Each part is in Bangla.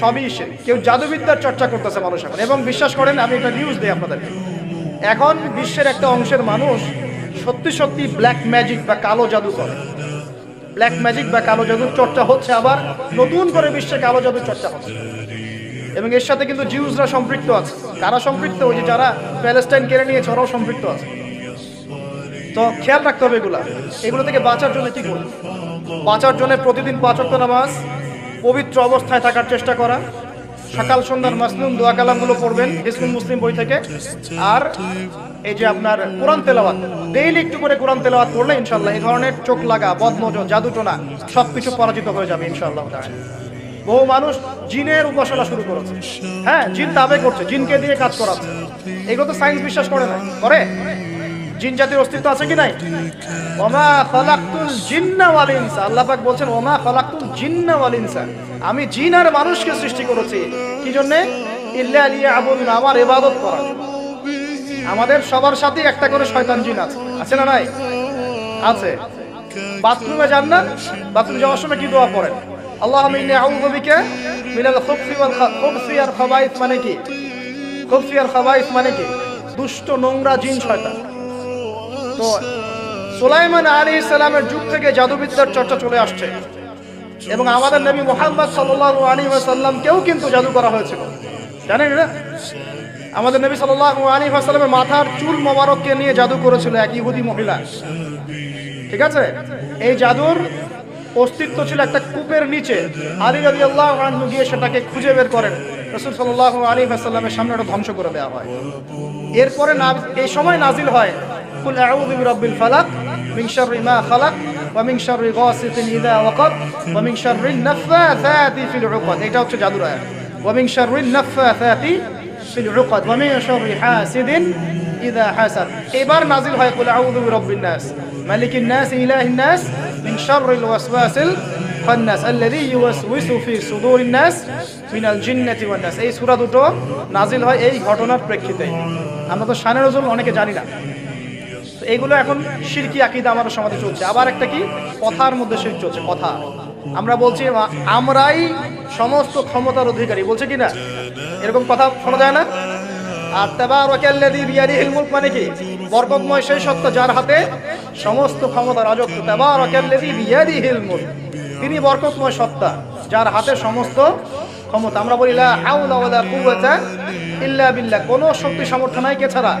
সবই সে কেউ জাদুবিদ্যার চর্চা করতেছে মানুষ এখন। এবং বিশ্বাস করেন, আমি একটা নিউজ দিই আপনাদেরকে। এখন বিশ্বের একটা অংশের মানুষ সত্যি সত্যি ব্ল্যাক ম্যাজিক বা কালো জাদু করে। ব্ল্যাক ম্যাজিক বা কালো জাদুর চর্চা হচ্ছে আবার নতুন করে বিশ্বে কালো জাদুর চর্চা হচ্ছে। এবং এর সাথে কিন্তু জিউসরা সম্পৃক্ত আছে। কারা সম্পৃক্ত? ওই যে যারা প্যালেস্টাইন কেড়ে নিয়েছে, ওরাও সম্পৃক্ত আছে। তো খেয়াল রাখতে হবে এগুলা। এগুলো থেকে বাঁচার জন্য কি করব? বাঁচার জন্য প্রতিদিন পাঁচ নামাজ পবিত্র অবস্থায় থাকার চেষ্টা করা। সকাল সন্ধ্যার মাসলুম দোয়া কালামগুলো পড়বেন ইসলাম মুসলিম বই থেকে। আর এই যে আপনার কোরআন তেলাওয়াত, ডেইলি একটু করে কোরআন তেলাওয়াত করলে ইনশাল্লাহ এই ধরনের চোখ লাগা, বদনজর জাদুটোনা সব কিছু পরাজিত হয়ে যাবে ইনশাল্লাহ বহু মানুষ জিনের উপাসনা শুরু করেছে। হ্যাঁ জিন তাবে করছে, জিনকে দিয়ে কাজ করাচ্ছে। এগুলো তো সায়েন্স বিশ্বাস করে না। করে? জিন জাতির অস্তিত্ব আছে কি নাই? ওমা খালাকতুল জিন্না ওয়াল ইনসা। আল্লাহ পাক বলছেন, ওমা খালাকতুল জিন্না ওয়াল ইনসা। আমি জিন আর মানুষকে সৃষ্টি করেছি। কি জন্য? ইল্লা লিয়াবুদুন আমার ইবাদত করার আমাদের সবার সাথে একটা করে শয়তান জিন আছে। আছে না নাই? আছে। বাথরুমে যান না? বাথরুমে যাওয়ার সময় কি দোয়া পড়েন? আল্লাহুম্মা ইন্নী আউযু বিকা মিনাল খুবসি ওয়াল খুবসি আর খাবাইস মানে কি? খুবসি আর খাবাইস মানে কি? দুষ্ট নোংরা জিন শয়তান। তো সুলাইমান আলী ইসলামের যুগ থেকে জাদুবিদ্যার চর্চা চলে আসছে। এবং আমাদের নবী মোহাম্মদ সাল্লাল্লাহু আলাইহি ওয়াসাল্লামকেও কিন্তু জাদু করা হয়েছিল। জানেন না? আমাদের নবী সাল্লাল্লাহু আলাইহি ওয়াসাল্লামের মাথার চুল মোবারককে নিয়ে জাদু করেছিল এক ইহুদি মহিলা। ঠিক আছে? এই জাদুর অস্তিত্ব ছিল একটা কূপের নিচে। আলী রাজি আল্লাহ গিয়ে সেটাকে খুঁজে বের করেন। রসুল সাল্লাহ আলী আসাল্লামের সামনে ওটা ধ্বংস করে দেওয়া হয়। এরপরে এই সময় নাজিল হয়। কুল আউযু বিরাব্বিল ফালাক। মিন শাররি মা খালাক ওয়া মিন শাররি গাসিকিন ইযা ওয়াকাব ওয়া মিন শাররি নাফাসাতি ফিল উকাদ এটা হচ্ছে জাদুর আয়াত ওয়া মিন শাররি নাফাসাতি ফিল উকাদ ওয়া মিন শাররি হাসিদিন ইযা হাসাদ এবার নাজিল হয় কুল আউযু বিরাব্বিন নাস মালিকিন নাস ইলাহিন নাস মিন শাররিল ওয়াসওয়াসিল খান্নাস আল্লাযী ইউওয়াসউইসু ফি সুদুরিন নাস মিনাল জিন্নাতি ওয়ান নাস এই সূরা দুটো নাজিল হয় এই ঘটনার প্রেক্ষিতে। আমরা তো শানে নজরুল অনেকে জানি না। তো এইগুলো এখন শিরকি আকিদা আমাদের সমাজে চলছে। আবার একটা কি? কথার মধ্যে শির চলছে, কথা। আমরা বলছি আমরাই সমস্ত ক্ষমতার অধিকারী। বলছে কি না? এরকম কথা শোনা যায় না? আর মানে সেই যার হাতে সমস্ত ক্ষমতা রাজত্ব। তিনি যার হাতে সমস্ত ক্ষমতা। আমরা বলি, লা ইল্লা কোনো শক্তি সামর্থ্য নাই কে ছাড়া।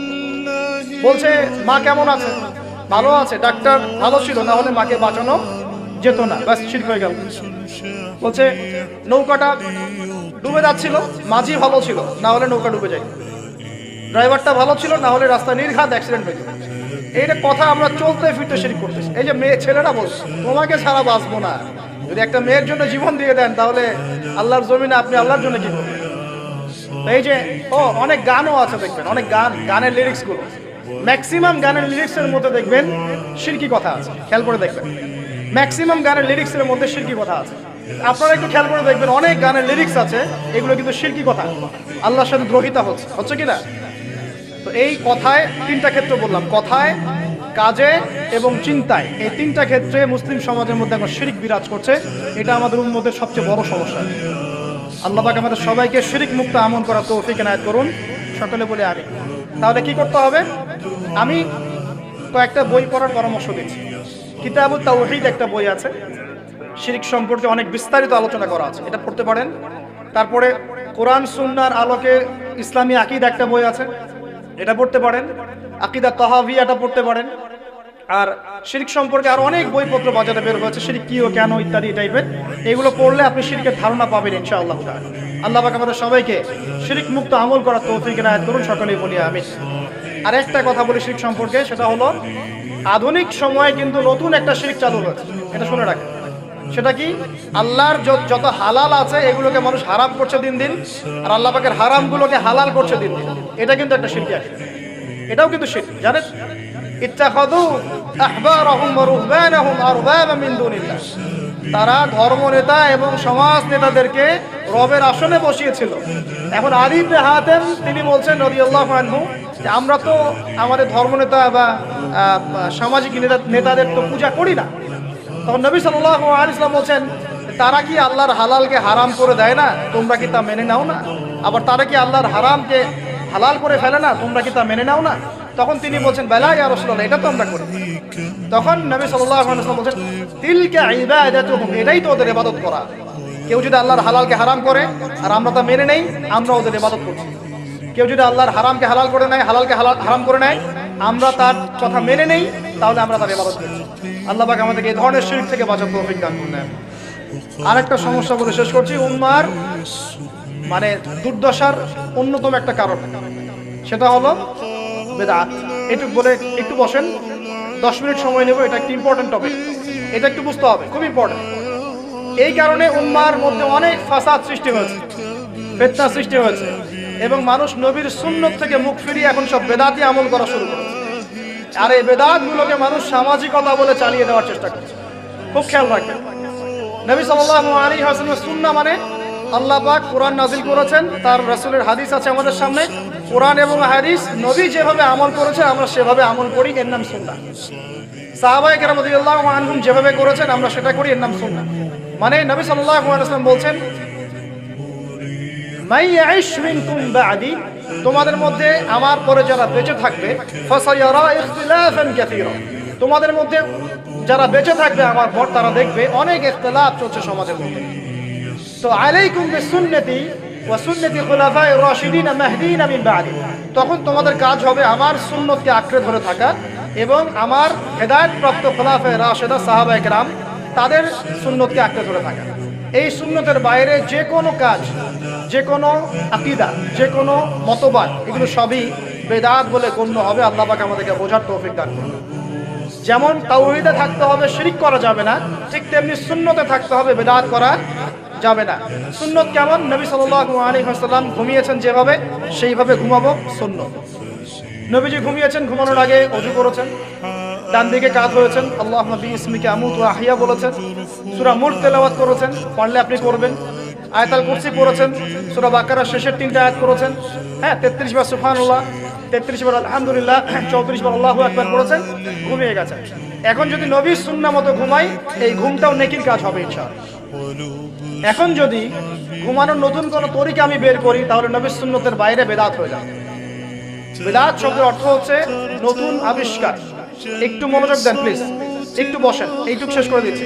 বলছে, মা কেমন আছে? ভালো আছে, ডাক্তার ভালো ছিল না হলে মাকে বাঁচানো যেত না। ব্যাস ঠিক হয়ে গেল। বলছে, নৌকাটা ডুবে যাচ্ছিল, মাঝি ভালো ছিল, না হলে নৌকা ডুবে যায়। ড্রাইভারটা ভালো ছিল, না হলে রাস্তা নির্ঘাত অ্যাক্সিডেন্ট হয়ে যেত এইটা কথা আমরা চলতে ফিরতে শিরিক করতেছি। এই যে মেয়ে ছেলেরা বলছে, তোমাকে ছাড়া বাঁচবো না। যদি একটা মেয়ের জন্য জীবন দিয়ে দেন, তাহলে আল্লাহর জমিনে আপনি আল্লাহর জন্য কি করবেন? এই যে, ও, অনেক গানও আছে দেখবেন, অনেক গান, গানের লিরিক্সগুলো। ম্যাক্সিমাম গানের লিরিক্সের মধ্যে দেখবেন শিরকি কথা আছে, খেয়াল করে দেখবেন। ম্যাক্সিমাম গানের লিরিক্সের মধ্যে শিরকি কথা আছে। আপনারা একটু খেয়াল করে দেখবেন, অনেক গানের লিরিক্স আছে, এগুলো কিন্তু শিরকি কথা। আল্লাহর সাথে দ্রোহিতা হচ্ছে হচ্ছে কি না? তো এই কথায় তিনটা ক্ষেত্র বললাম, কথায়, কাজে এবং চিন্তায়। এই তিনটা ক্ষেত্রে মুসলিম সমাজের মধ্যে এখন শিরিক বিরাজ করছে, এটা আমাদের উন্মতের সবচেয়ে বড় সমস্যা। আল্লাহ পাক আমাদের সবাইকে শিরিক মুক্ত আমল করার তৌফিক এনায়ত করুন, সকলে বলে আমি তাহলে কি করতে হবে? আমি কয়েকটা বই পড়ার পরামর্শ দিচ্ছি। কিতাবুত তাওহীদ একটা বই আছে। শিরিক সম্পর্কে অনেক বিস্তারিত আলোচনা করা আছে। এটা পড়তে পারেন। তারপরে কোরআন, সুন্নার আলোকে ইসলামী আকিদ একটা বই আছে। এটা পড়তে পারেন। আকিদা তাহাভিয়াটা পড়তে পারেন। আর শিরিক সম্পর্কে আর অনেক বইপত্র বাজারে বের হয়েছে। শিরিক কি ও কেন ইত্যাদি টাইপের এগুলো পড়লে আপনি শিরিকের ধারণা পাবেন তাআলা আল্লাহ পাক আমাদের সবাইকে শিরিক মুক্ত আমল করার তৌফিক এনায়েত করুন। সকলেই বলি আমি আর একটা কথা বলি শিরিক সম্পর্কে, সেটা হলো আধুনিক সময়ে কিন্তু নতুন একটা শিরিক চালু হয়েছে। এটা শুনে রাখেন। সেটা কি? আল্লাহর যত হালাল আছে, এগুলোকে মানুষ হারাম করছে দিন দিন, আর আল্লাহ পাকের হারামগুলোকে হালাল করছে দিন দিন। এটা কিন্তু একটা শিল্পী আছে এটাও কিন্তু শিরক। জানেন? তারা ধর্ম নেতা এবং সমাজ নেতাদেরকে রবের আসনে বসিয়েছিল। এখন ইবনে হাতেম, তিনি বলছেন রাদিয়াল্লাহু আল্লাহ আমরা তো আমাদের ধর্মনেতা বা সামাজিক নেতা, নেতাদের তো পূজা করি না। তখন নবী সাল্লাল্লাহু আলাইহি ইসলাম বলছেন, তারা কি আল্লাহর হালালকে হারাম করে দেয় না? তোমরা কি তা মেনে নাও না? আবার, তারা কি আল্লাহর হারামকে হালাল করে ফেলে না? তোমরা কি তা মেনে নাও না? তখন তিনি বলছেন, বেলা ইয়া রাসূলুল্লাহ, এটা তো আমরা করি তখন নবী আলাইহি বলছেন, তিলকে এটাই তো ওদের ইবাদত করা। কেউ যদি আল্লাহর হালালকে হারাম করে, আর আমরা তা মেনে নেই আমরা ওদের ইবাদত করছি কেউ যদি আল্লাহর হারামকে হালাল করে নেয়, হালালকে হালাল হারাম করে নেয়, আমরা তার কথা মেনে নেই, তাহলে আমরা তার করছি আল্লাহ পাক আমাদেরকে এই ধরনের শিরক থেকে বাঁচার তৌফিক দান করুন আরেকটা সমস্যা বলে শেষ করছি, উম্মার মানে দুর্দশার অন্যতম একটা কারণ। সেটা হলো বেদাত। এটুক বলে, একটু বসেন, দশ মিনিট সময় নেব, এটা একটা ইম্পর্টেন্ট টপিক এটা একটু বুঝতে হবে, খুব ইম্পর্টেন্ট এই কারণে উম্মার মধ্যে অনেক ফাসাদ সৃষ্টি হয়েছে, ফেতনা সৃষ্টি হয়েছে। এবং মানুষ নবীর সুন্নত থেকে মুখ ফিরিয়ে এখন সব বেদাতি আমল করা শুরু করেছে। আর এই বেদাতগুলোকে মানুষ সামাজিকতা বলে চালিয়ে দেওয়ার চেষ্টা করছে। খুব খেয়াল রাখবেন। নবী সাল্লাল্লাহু আলাইহি ওয়াসাল্লামের সুন্নাহ মানে আল্লাহ পাক কোরআন নাজিল করেছেন, তার রাসূলের হাদিস আছে আমাদের সামনে। কোরআন এবং হাদিস নবী যেভাবে আমল করেছেন, আমরা সেভাবে আমল করি, এর নাম সুন্নাহ। সাহাবায়ে কেরাম রাদিয়াল্লাহু আনহুম যেভাবে করেছেন, আমরা সেটা করি, এর নাম সুন্নাহ। মানে নবী আলাইহি বলছেন তোমাদের মধ্যে আমার পরে যারা বেঁচে থাকবে তোমাদের মধ্যে যারা বেঁচে থাকবে আমার পর তারা দেখবে অনেক ইখতিলাফ চলছে সমাজের মধ্যে। তো আলাইকুম সুন্নতি বাদি, তখন তোমাদের কাজ হবে আমার সুন্নতকে আঁকড়ে ধরে থাকা এবং আমার হেদায়েতপ্রাপ্ত খোলাফায়ে রাশিদা সাহাবায়ে তাদের সুন্নতকে আঁকড়ে ধরে থাকা। এই সুন্নতের বাইরে যে কোনো কাজ, যে কোনো আকিদা, যে কোনো মতবাদ, এগুলো সবই বেদাত বলে গণ্য হবে। আল্লাহ পাক আমাদেরকে বোঝার তৌফিক দান করুন। যেমন তাওহীদে থাকতে হবে, শিরিক করা যাবে না, ঠিক তেমনি সুন্নতে থাকতে হবে, বেদাত করা যাবে না। সুন্নত কেমন? নবী ওয়াসাল্লাম ঘুমিয়েছেন যেভাবে, সেইভাবে ঘুমাবো সুন্নত। নবীজি ঘুমিয়েছেন, ঘুমানোর আগে অজু করেছেন ডান দিকে কাত হয়েছেন আল্লাহ নবী ইসমিকে আমুত আহিয়া বলেছেন সুরা মুল্ক তেলাওয়াত করেছেন পারলে আপনি করবেন আয়তাল কুরসি পড়েছেন, সুরা বাকারা শেষের তিনটা আয়াত করেছেন হ্যাঁ তেত্রিশ বার সুফানুল্লাহ তেত্রিশ বার আলহামদুলিল্লাহ, চৌত্রিশ বার আল্লাহ একবার করেছেন ঘুমিয়ে গেছেন। এখন যদি নবীর সুন্না মতো ঘুমাই, এই ঘুমটাও নেকির কাজ হবে ইচ্ছা এখন যদি ঘুমানোর নতুন কোনো তরিকা আমি বের করি, তাহলে নবীর সুন্নতের বাইরে বেদাত হয়ে যাবে। বেদাত শব্দের অর্থ হচ্ছে নতুন আবিষ্কার। একটু মনোযোগ দেন, প্লিজ। একটু বসেন, এইটুক শেষ করে দিচ্ছি।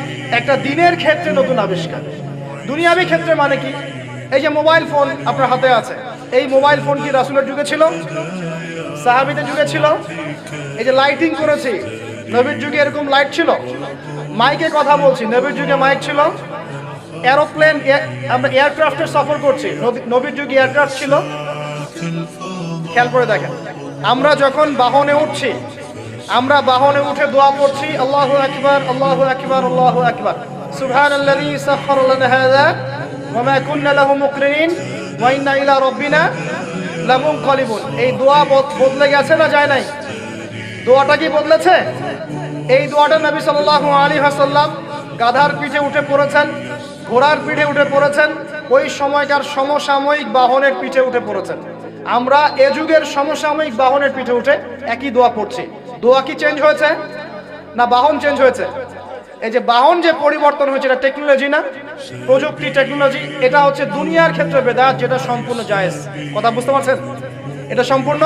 একটা দিনের ক্ষেত্রে নতুন আবিষ্কার। দুনিয়াবি ক্ষেত্রে মানে কি? এই যে মোবাইল ফোন আপনার হাতে আছে। এই মোবাইল ফোন কি রাসুলের যুগে ছিল? সাহাবিদের যুগে ছিল? এই যে লাইটিং করেছি, নবীর যুগে এরকম লাইট ছিল? মাইকে কথা বলছি, নবীর যুগে মাইক ছিল? এরোপ্লেন আমরা এয়ারক্রাফটের সফর করছি নবীর যুগে এয়ারক্রাফট ছিল? খেয়াল করে দেখেন। আমরা যখন বাহনে উঠছি আমরা বাহনে উঠে দোয়া পড়ছি আল্লাহ আকবার আল্লাহ আকবার আল্লাহ আকবার। সুবহানাল্লাযী সাখখারা লানা হাযা, ওয়া মা কুন্না লাহু মুকরিনিন, ওয়া ইন্না এই দোয়া বদ- বদলে গেছে না যায় নাই? দোয়াটা কি বদলেছে? এই দোয়াটা নবী সাল্লাল্লাহু আলাইহি ওয়াসাল্লাম গাধার পিঠে উঠে পড়েছেন, ঘোড়ার পিঠে উঠে পড়েছেন, ওই সময়কার সমসাময়িক বাহনের পিঠে উঠে পড়েছেন। আমরা এ যুগের সমসাময়িক বাহনের পিঠে উঠে একই দোয়া পড়ছি। দোয়া কি চেঞ্জ হয়েছে? না বাহন চেঞ্জ হয়েছে? এই যে বাহন যে পরিবর্তন হয়েছে, এটা টেকনোলজি না? প্রযুক্তি টেকনোলজি এটা হচ্ছে দুনিয়ার ক্ষেত্রে বেদাত, যেটা সম্পূর্ণ জায়েজ। কথা বুঝতে পারছেন? এটা সম্পূর্ণ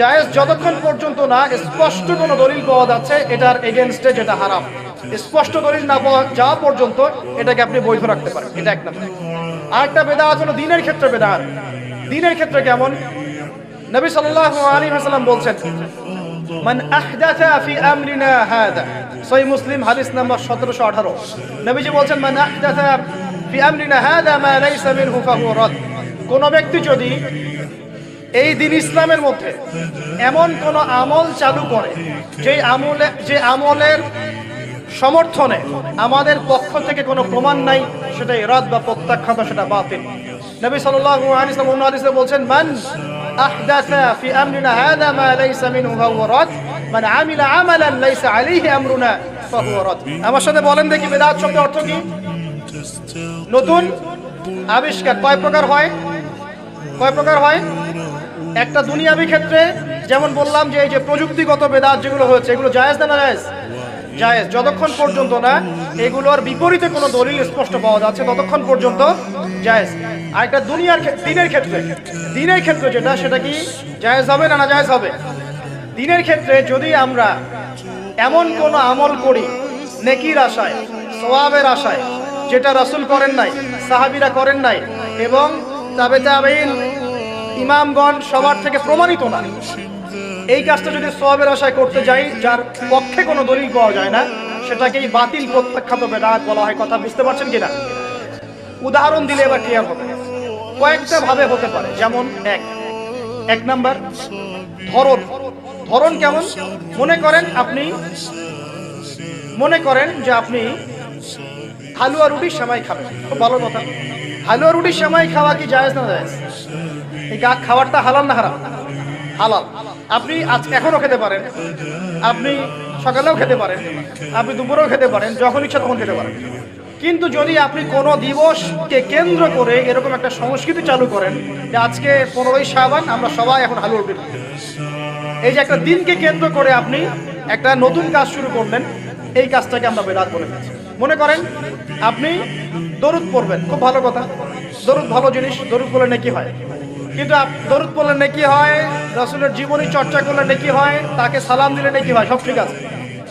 জায়েজ যতক্ষণ পর্যন্ত না স্পষ্ট কোনো দলিল পাওয়া যাচ্ছে, এটার এগেনস্টে যেটা হারাম। স্পষ্ট দলিল না পাওয়া যাওয়া পর্যন্ত এটাকে আপনি বৈধ রাখতে পারেন। এটা এক নম্বর। আরেকটা বেদাত হলো দিনের ক্ষেত্রে বেদাত। দিনের ক্ষেত্রে কেমন? নবী সাল্লাল্লাহু আলাইহি ওয়াসাল্লাম বলছেন মান আহদাথা ফি আমরিনা হাদা। সহিহ মুসলিম হাদিস নাম্বার 1718 নবীজি বলছেন, মান আহদাথা ফি আমরিনা হাদা মা লাইসা মিনহু ফাহুয়া রাদ। কোন ব্যক্তি যদি এই দিন ইসলামের মধ্যে এমন কোন আমল চালু করে যে আমলে, যে আমলের সমর্থনে আমাদের পক্ষ থেকে কোনো প্রমাণ নাই, সেটা ইরাদ বা প্রত্যাখ্যাত সেটা বাতিল। নবী সাল্লাল্লাহু আলাইহি ওয়াসাল্লাম বলছেন, মান আহদাসা ফি আমরিনা হাদা মা লাইসা মিনহু ফাহুয়া রাদ মান আমিলা আমালান লাইসা আলাইহি আমরুনা ফাহুয়া রাদ আমার সাথে বলেন দেখি বেদাত শব্দের অর্থ কি? নতুন আবিষ্কার কয় প্রকার হয়? কয় প্রকার হয়? একটা দুনিয়াবি ক্ষেত্রে যেমন বললাম যে এই যে প্রযুক্তিগত বেদাত যেগুলো হয়েছে, এগুলো জায়েজ না জায়েজ জায়েজ। যতক্ষণ পর্যন্ত না, এগুলোর বিপরীতে কোনো দলিল স্পষ্ট পাওয়া যাচ্ছে, ততক্ষণ পর্যন্ত জায়েজ। আর একটা দুনিয়ার দিনের ক্ষেত্রে। দিনের ক্ষেত্রে যেটা, সেটা কি? জায়েজ হবে না না জায়েজ হবে? দিনের ক্ষেত্রে যদি আমরা এমন কোনো আমল করি, নেকির আশায় সোয়াবের আশায়, যেটা রাসূল করেন নাই, সাহাবিরা করেন নাই, এবং তাবে তাবেইন ইমামগণ সবার থেকে প্রমাণিত না, এই কাজটা যদি সোয়াবের আশায় করতে যাই, যার পক্ষে কোনো দলিল পাওয়া যায় না, সেটাকেই বাতিল, প্রত্যাখ্যাত বেদাত বলা হয়, কথা বুঝতে পারছেন কিনা? উদাহরণ দিলে এবার ক্লিয়ার হবে। কয়েকটা ভাবে হতে পারে। যেমন এক। এক নাম্বার, ধরন। ধরন কেমন? মনে করেন আপনি, মনে করেন যে আপনি হালুয়া রুটির সেমাই খাবেন। খুব ভালো কথা। হালুয়া রুটির সেমাই খাওয়া কি জায়েজ না জায়েজ? এই খাবারটা হালাল না হারাম? হালাল। আপনি আজ এখনও খেতে পারেন। আপনি সকালেও খেতে পারেন। আপনি দুপুরেও খেতে পারেন। যখন ইচ্ছা তখন খেতে পারেন। কিন্তু যদি আপনি কোনো দিবসকে কেন্দ্র করে এরকম একটা সংস্কৃতি চালু করেন, যে আজকে পনেরোই সাবান আমরা সবাই এখন হালুয়া রুটি এই যে একটা দিনকে কেন্দ্র করে আপনি একটা নতুন কাজ শুরু করলেন, এই কাজটাকে আমরা বেদাত বলে ফেলছি মনে করেন, আপনি দরুদ পড়বেন, খুব ভালো কথা। দরুদ ভালো জিনিস, দরুদ পড়লে নাকি হয়। কিন্তু দরুদ পড়লে নাকি হয়, রসুলের জীবনী চর্চা করলে নাকি হয়, তাকে সালাম দিলে নাকি হয়, সব ঠিক আছে।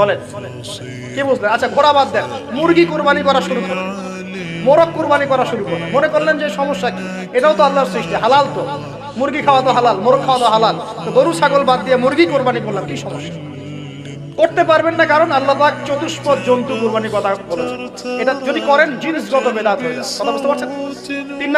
বলেন। কি বুঝলেন? আচ্ছা ঘোড়া বাদ দেন। মুরগি কুরবানি করা শুরু করুন। মোরগ কুরবানি করা শুরু করুন। মনে করলেন যে সমস্যা কি? এটাও তো আল্লাহর সৃষ্টি। হালাল তো। মুরগি খাওয়া তো হালাল, মোরগ খাওয়া তো হালাল। তো গরু, ছাগল বাদ দিয়ে মুরগি কোরবানি করলাম, কি সমস্যা? করতে পারবেন না কারণ আল্লাহ পাক চতুষ্পদ জন্তু কুরবানির কথা বলেছেন। এটা যদি করেন, জিনিসগত বেদাত হয়ে যায় কথা বুঝতে পারছেন? তিন